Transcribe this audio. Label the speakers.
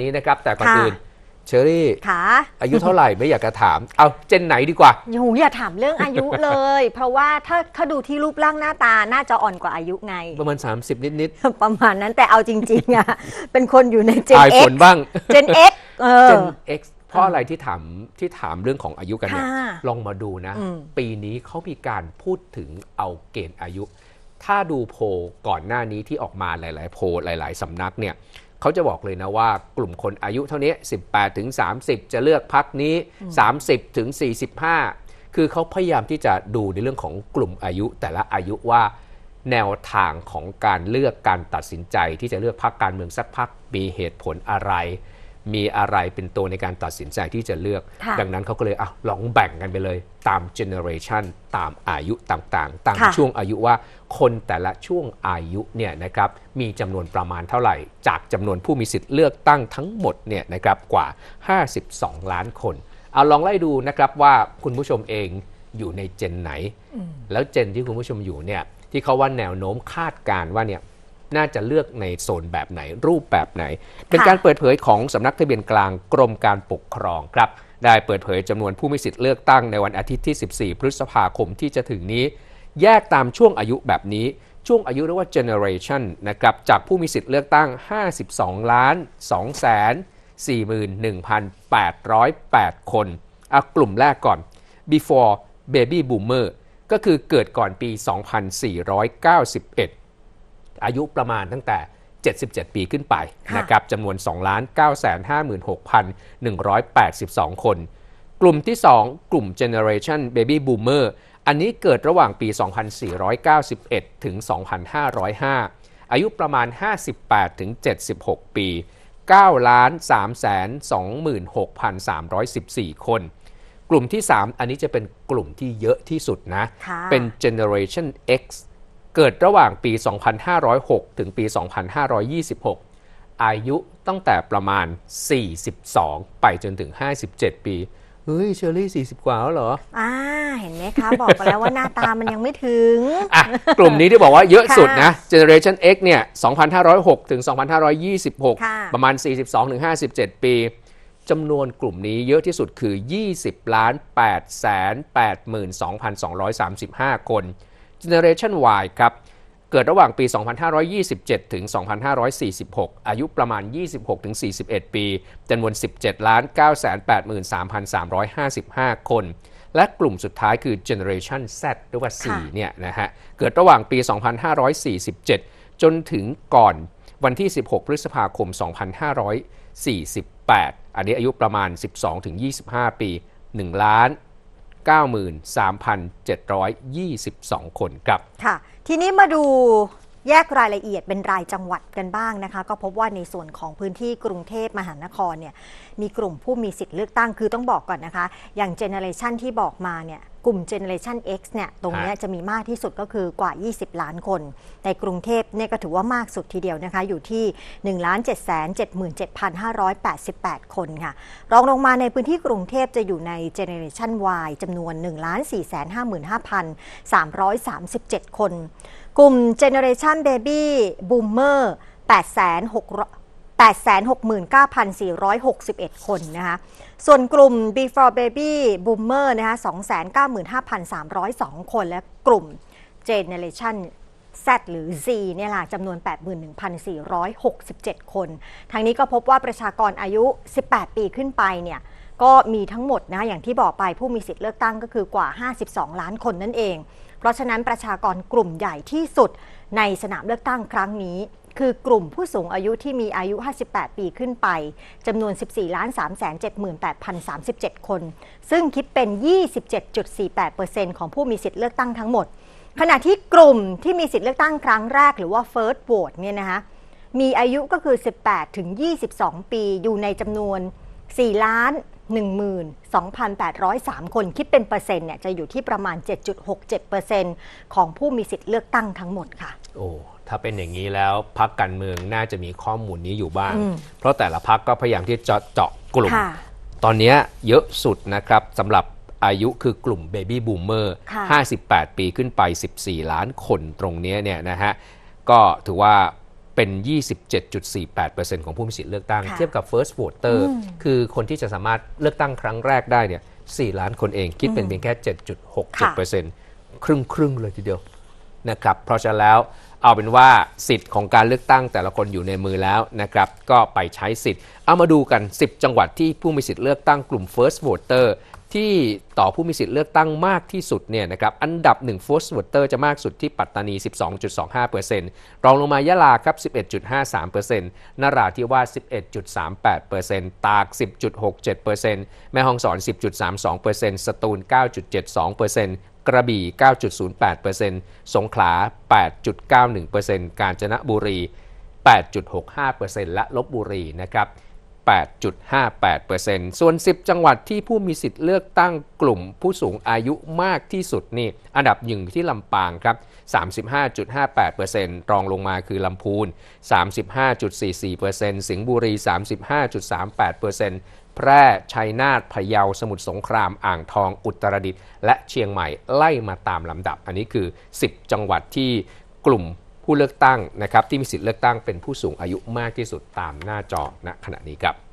Speaker 1: นี้นะครับ แต่ก่อน
Speaker 2: ค่ะ
Speaker 1: อื่นเชอรี่
Speaker 2: ค่ะ
Speaker 1: อายุเท่าไหร่ไม่อยากจะถาม เอาเจนไหนดีกว่า
Speaker 2: หนูอย่าถามเรื่องอายุเลย เพราะว่าถ้าถ้าดูที่รูปร่างหน้าตาน่าจะอ่อนกว่าอายุไง
Speaker 1: ประมาณ 30 นิด
Speaker 2: ประมาณนั้นแต่เอาจริงๆอะเป็นคนอยู่ในเจ
Speaker 1: ๆ
Speaker 2: น
Speaker 1: ตายฝ
Speaker 2: X
Speaker 1: นบ้าง
Speaker 2: เจน X เออ
Speaker 1: เจน X เพราะอะไรที่ถามที่ถามเรื่องของอายุกันเนี่ย
Speaker 2: ค่ะ
Speaker 1: ลองมาดูนะ
Speaker 2: อืม
Speaker 1: ปีนี้เขามีการพูดถึงเอาเกณฑ์อายุ ถ้าดูโพลก่อนหน้านี้ที่ออกมาหลาย ๆ โพลหลาย ๆสำนักเนี่ย เขาจะบอกเลยนะว่ากลุ่มคนอายุเท่านี้ 18ถึง30 จะเลือกพักนี้ 30ถึง45 คือเขาพยายามที่จะดูในเรื่องของกลุ่มอายุแต่ละอายุว่าแนวทางของการเลือกการตัดสินใจที่จะเลือกพรรคการเมืองสักพรรคมีเหตุผลอะไร มีอะไรเป็นตัวในการตัดสินใจที่จะเลือก
Speaker 2: ค่ะ
Speaker 1: ดังนั้นเขาก็เลยอะลองแบ่งกันไปเลย ตามเจเนอเรชันตามอายุต่างๆ ตาม
Speaker 2: ค่ะ
Speaker 1: ช่วงอายุว่าคนแต่ละช่วงอายุเนี่ยนะครับมีจำนวนประมาณเท่าไหร่ จากจำนวนผู้มีสิทธิ์เลือกตั้งทั้งหมดเนี่ยนะครับกว่า 52 ล้านคน เอาลองไล่ดูนะครับว่าคุณผู้ชมเองอยู่ในเจนไหน แล้วเจนที่คุณผู้ชมอยู่เนี่ยที่เขาว่าแนวโน้มคาดการณ์ว่าเนี่ย น่าจะเลือกในโซนแบบไหนรูปแบบไหน เป็นการเปิดเผยของสำนักทะเบียนกลางกรมการปกครองครับ ได้เปิดเผยจำนวนผู้มีสิทธิ์เลือกตั้งในวันอาทิตย์ที่ 14 พฤษภาคมที่จะถึงนี้ แยกตามช่วงอายุแบบนี้ช่วงอายุเรียกว่า generation นะครับจากผู้มีสิทธิ์เลือกตั้ง 52 ล้าน 2 แสน 41,808 คนอะกลุ่มแรกก่อน before baby boomer ก็คือเกิดก่อนปี 2491 อายุประมาณตั้งแต่ 77 ปีขึ้นไป
Speaker 2: ค่ะ
Speaker 1: นะครับจำนวน 2 9 5 6 1 8 2 คน กลุ่มที่ 2 กลุ่ม generation baby boomer อันนี้เกิดระหว่างปี 2491 ถึง 2505 อายุประมาณ 58 ถึง 76 ปี 9 ล้าน3แสน26,314 คน กลุ่มที่ 3 อันนี้จะเป็นกลุ่มที่เยอะที่สุดนะ
Speaker 2: ค่ะ
Speaker 1: เป็น generation X เกิดระหว่างปี 2506 ถึงปี 2526 อายุตั้งแต่ประมาณ 42 ไปจนถึง 57 ปี เฮ้ยเชอรี่ 40 กว่าแล้วเหรอ
Speaker 2: อ่า เห็นไหมคะ บอกไปแล้วว่าหน้าตามันยังไม่ถึง
Speaker 1: อะ กลุ่มนี้ที่บอกว่าเยอะสุดนะ
Speaker 2: ค่ะ
Speaker 1: Generation X เนี่ย 2,506 ถึง
Speaker 2: ค่ะ
Speaker 1: 2,526 ประมาณ 42 ถึง 57 ปีจำนวนกลุ่มนี้เยอะที่สุดคือ 20 ล้าน8แสน82,235 คน Generation Y ครับ เกิดระหว่างปี 2527 ถึง 2546 อายุประมาณ 26 ถึง 41 ปีจำนวน 17ล้าน9แสน83,355 คน และกลุ่มสุดท้ายคือ Generation Z หรือว่า
Speaker 2: ค่ะ
Speaker 1: 4เนี่ยนะฮะ เกิดระหว่างปี 2547 จนถึงก่อนวันที่ 16 พฤษภาคม 2548 อันนี้อายุประมาณ 12-25 ปี1ล้าน 93,722 คนครับ
Speaker 2: ค่ะ ทีนี้มาดูแยกรายละเอียดเป็นรายจังหวัดกันบ้างนะคะ ก็พบว่าในส่วนของพื้นที่กรุงเทพมหานครเนี่ยมีกลุ่มผู้มีสิทธิ์เลือกตั้งคือต้องบอกก่อนนะคะ อย่างเจเนอเรชันที่บอกมาเนี่ยกลุ่มเจเนอเรชัน X เนี่ยตรงเนี้ยจะมีมากที่สุดก็คือกว่า 20 ล้านคน ในกรุงเทพเนี่ยก็ถือว่ามากสุดทีเดียวนะคะอยู่ที่ 1 7 7 7 588 คนค่ะ รองลงมาในพื้นที่กรุงเทพจะอยู่ในเจเนอเรชัน Y จำนวน 1 4 5 5 337 คน กลุ่ม Generation Baby Boomer 869,461 คนนะคะ ส่วนกลุ่ม Before Baby Boomer นะคะ 295,302 คน และกลุ่ม Generation Z หรือ Z เนี่ยล่ะจำนวน 81,467 คน ทางนี้ก็พบว่าประชากรอายุ 18 ปีขึ้นไปเนี่ยก็มีทั้งหมดนะอย่างที่บอกไปผู้มีสิทธิ์เลือกตั้งก็คือกว่า 52 ล้านคนนั่นเอง เพราะฉะนั้นประชากรกลุ่มใหญ่ที่สุดในสนามเลือกตั้งครั้งนี้ คือกลุ่มผู้สูงอายุที่มีอายุ 58 ปีขึ้นไปจำนวน 14 378,037 คน ซึ่งคิดเป็น 27.48%ของผู้มีสิทธิ์เลือกตั้งทั้งหมด ขณะที่กลุ่มที่มีสิทธิ์เลือกตั้งครั้งแรกหรือว่า first vote เนี่ยนะคะมีอายุก็คือ 18 ถึง 22 ปี อยู่ในจำนวน 4 ล้าน 12,803 คนคิดเป็นเปอร์เซ็นต์เนี่ยจะอยู่ที่ประมาณ 7.67%ของผู้มีสิทธิ์เลือกตั้งทั้งหมดค่ะ
Speaker 1: โอ้ ถ้าเป็นอย่างนี้แล้วพักการเมืองน่าจะมีข้อมูลนี้อยู่บ้าง
Speaker 2: อืม
Speaker 1: เพราะแต่ละพักก็พยายามที่จะเจาะกลุ่ม
Speaker 2: ค่ะ
Speaker 1: ตอนเนี้ยเยอะสุดนะครับสำหรับอายุคือกลุ่ม Baby Boomer
Speaker 2: ค่ะ
Speaker 1: 58 ปีขึ้นไป 14 ล้านคนตรงเนี้ยเนี่ยนะฮะ ก็ถือว่าเป็น 27.48%ของผู้มีสิทธิ์เลือกตั้ง
Speaker 2: ค่ะ
Speaker 1: เทียบกับ first voter
Speaker 2: อืม
Speaker 1: คือคนที่จะสามารถเลือกตั้งครั้งแรกได้เนี่ย 4 ล้านคนเองคิดเป็นเพียงแค่ 7.67%ครึ่งครึ่งๆเลยทีเดียวนะครับ เพราะฉะนั้นแล้ว เอาเป็นว่าสิทธิ์ของการเลือกตั้งแต่ละคนอยู่ในมือแล้วนะครับก็ไปใช้สิทธิ์ เอามาดูกัน 10 จังหวัดที่ผู้มีสิทธิ์เลือกตั้งกลุ่ม first voter ที่ต่อผู้มีสิทธิ์เลือกตั้งมากที่สุดเนี่ยนะครับอันดับ 1 first voter จะมากสุดที่ปัตตานี 12.25%รองลงมายะลาครับ 11.53%นราธิวาส11.38%ตาก 10.67%แม่ฮ่องสอน 10.32%สตูล 9.72% กระบี่ 9.08%สงขลา 8.91%กาญจนบุรี 8.65%และลบบุรีนะครับ 8.58%ส่วน 10 จังหวัดที่ผู้มีสิทธิ์เลือกตั้งกลุ่มผู้สูงอายุมากที่สุดนี่อันดับหนึ่งที่ลำปางครับ 35.58%รองลงมาคือลำพูน 35.44%สิงห์บุรี 35.38% แพร่ชัยนาทพะเยาสมุทรสงคราม อ่างทองอุตรดิตถ์และเชียงใหม่ไล่มาตามลำดับ อันนี้คือ 10 จังหวัดที่กลุ่มผู้เลือกตั้งนะครับที่มีสิทธิ์เลือกตั้งเป็นผู้สูงอายุมากที่สุดตามหน้าจอณขณะนี้ครับ